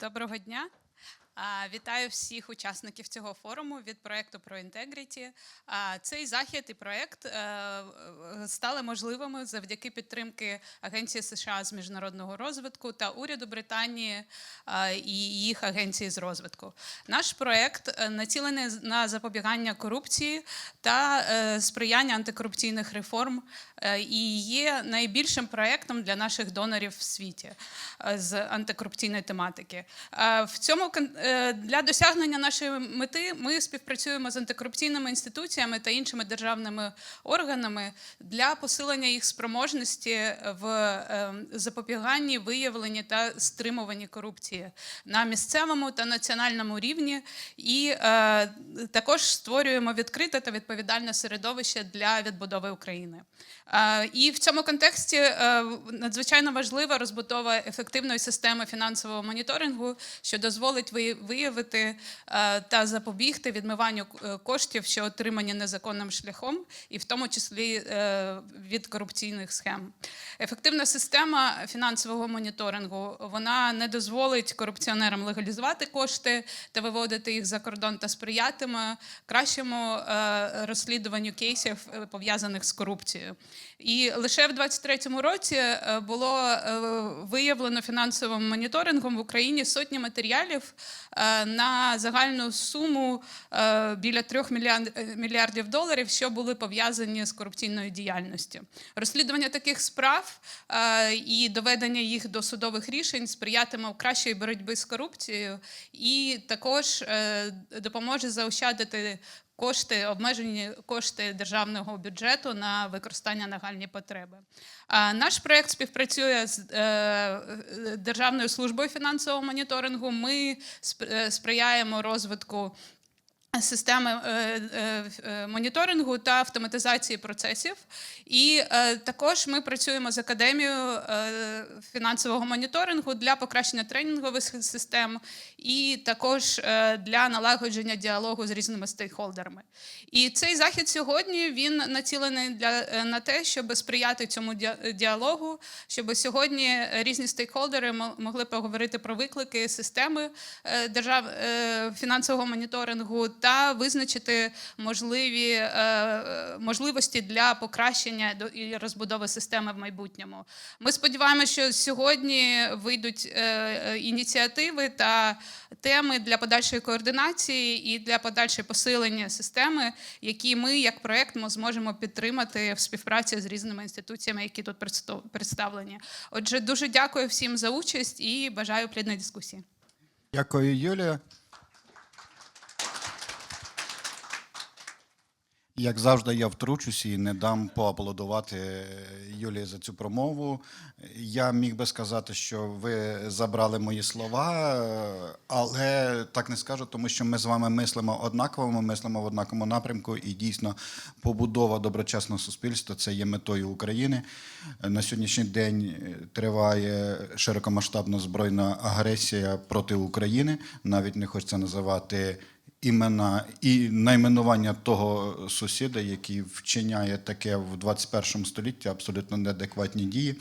Доброго дня. Вітаю всіх учасників цього форуму від проекту про інтегріті. Цей захід і проект е, е, стали можливими завдяки підтримки Агенції США з міжнародного розвитку та уряду Британії і їх агенції з розвитку. Наш проект е, націлений на запобігання корупції та сприяння антикорупційних реформ і є найбільшим проектом для наших донорів в світі з антикорупційної тематики. В цьому кон- е, для досягнення нашої мети ми співпрацюємо з антикорупційними інституціями та іншими державними органами для посилення їх спроможності в е, запобіганні, виявленні та стримуванні корупції на місцевому та національному рівні. І е, також створюємо відкрите та відповідальне середовище для відбудови України. Е, І в цьому контексті е, надзвичайно важлива розбудова ефективної системи фінансового моніторингу, що дозволить виявити е, та запобігти відмиванню е, коштів, що отримані незаконним шляхом, і в тому числі е, від корупційних схем. Ефективна система фінансового моніторингу вона не дозволить корупціонерам легалізувати кошти та виводити їх за кордон та сприятиме кращому розслідуванню кейсів пов'язаних з корупцією. І лише в 2023 році було виявлено фінансовим моніторингом в Україні сотні матеріалів на загальну суму е, біля 3 мільярд- мільярдів доларів, що були пов'язані з корупційною діяльністю. Розслідування таких справ е, і доведення їх до судових рішень сприятиме в кращій боротьбі з корупцією і також е, допоможе заощадити кошти, обмежені кошти державного бюджету на використання нагальні потреби. Наш проект співпрацює з е, е, Державною службою фінансового моніторингу. Ми е, сприяємо розвитку. Системи е, е, е, моніторингу та автоматизації процесів, і також ми працюємо з академією фінансового моніторингу для покращення тренінгових систем і також для налагодження діалогу з різними стейкхолдерами. І цей захід сьогодні він націлений для на те, щоб сприяти цьому діалогу, щоб сьогодні різні стейкхолдери могли поговорити про виклики системи держав фінансового моніторингу та визначити можливі е, е, можливості для покращення і розбудови системи в майбутньому. Ми сподіваємося, що сьогодні вийдуть е, ініціативи та теми для подальшої координації і для подальшої посилення системи, які ми, як проект, зможемо підтримати в співпраці з різними інституціями, які тут представлені. Отже, дуже дякую всім за участь і бажаю плідної дискусії. Дякую, Юлія. Як завжди, я втручусь і не дам поаплодувати Юлії за цю промову. Я міг би сказати, що ви забрали мої слова, але так не скажу, тому що ми з вами мислимо однаково, ми мислимо в однаковому напрямку, і дійсно побудова доброчесного суспільства це є метою України. На сьогоднішній день триває широкомасштабна збройна агресія проти України. Навіть не хочеться називати імена і найменування того сусіда, який вчиняє таке в 21 столітті, абсолютно неадекватні дії.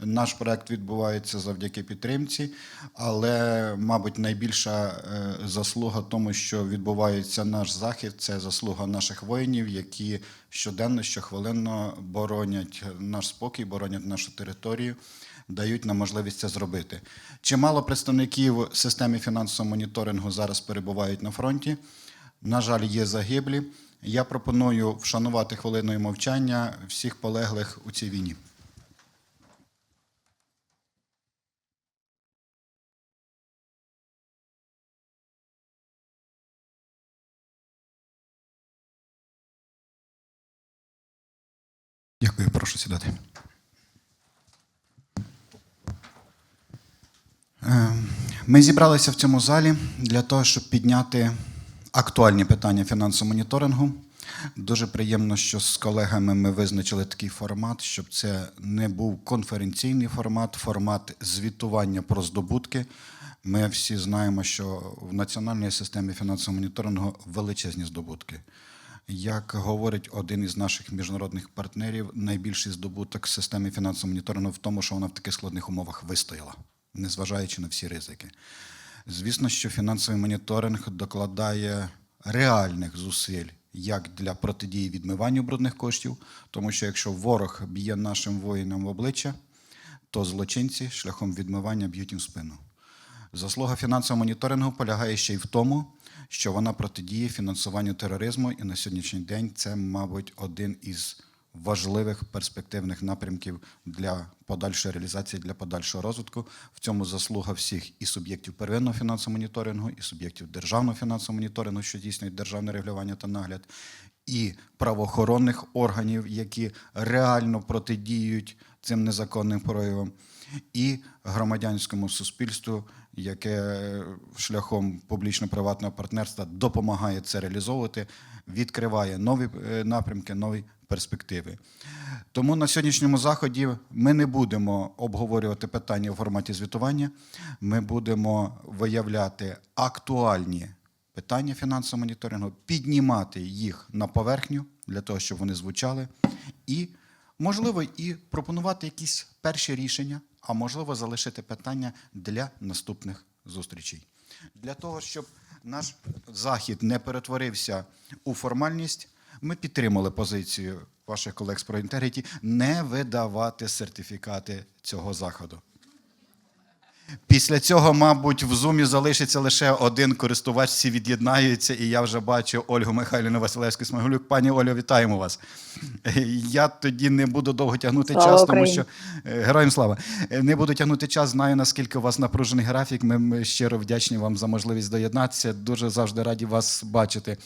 Наш проект відбувається завдяки підтримці, але, мабуть, найбільша е, заслуга тому, що відбувається наш захід, це заслуга наших воїнів, які щоденно, щохвилинно боронять наш спокій, боронять нашу територію дають нам можливість це зробити. Чимало представників системи фінансового моніторингу зараз перебувають на фронті. На жаль, є загиблі. Я пропоную вшанувати хвилиною мовчання всіх полеглих у цій війні. Дякую, прошу сідати. Е, Ми зібралися в цьому залі для того, щоб підняти актуальні питання фінансового моніторингу. Дуже приємно, що з колегами ми визначили такий формат, щоб це не був конференційний формат, формат звітування про здобутки. Ми всі знаємо, що в національній системі фінансового моніторингу величезні здобутки. Як говорить один із наших міжнародних партнерів, найбільший здобуток системи фінансового моніторингу в тому, що вона в таких складних умовах вистояла, незважаючи на всі ризики. Звісно, що фінансовий моніторинг докладає реальних зусиль як для протидії відмиванню брудних коштів, тому що якщо ворог б'є нашим воїнам в обличчя, то злочинці шляхом відмивання б'ють їм спину. Заслуга фінансового моніторингу полягає ще й в тому, що вона протидіє фінансуванню тероризму, і на сьогоднішній день це, мабуть, один із важливих перспективних напрямків для подальшої реалізації, для подальшого розвитку. В цьому заслуга всіх і суб'єктів первинного фінансового моніторингу, і суб'єктів державного фінансового моніторингу, що здійснюють державне регулювання та нагляд, і правоохоронних органів, які реально протидіють цим незаконним проявам, і громадянському суспільству, яке шляхом публічно-приватного партнерства допомагає це реалізовувати, відкриває нові е, напрямки, нові перспективи. Тому на сьогоднішньому заході ми не будемо обговорювати питання у форматі звітування. Ми будемо виявляти актуальні питання фінансового моніторингу, піднімати їх на поверхню для того, щоб вони звучали, і, можливо, і пропонувати якісь перші рішення, а можливо, залишити питання для наступних зустрічей. Для того, щоб наш захід не перетворився у формальність, ми підтримали позицію ваших колег з проінтегріті не видавати сертифікати цього заходу. Після цього, мабуть, в зумі залишиться лише один користувач, всі від'єднаються, і я вже бачу Ольгу Михайлівну Василевську Смагулюк. Пані Олю, вітаємо вас. Я тоді не буду довго тягнути Слава час, тому що е, героям слава. Е, Не буду тягнути час, знаю, наскільки у вас напружений графік. Ми щиро вдячні вам за можливість доєднатися. Дуже завжди раді вас бачити.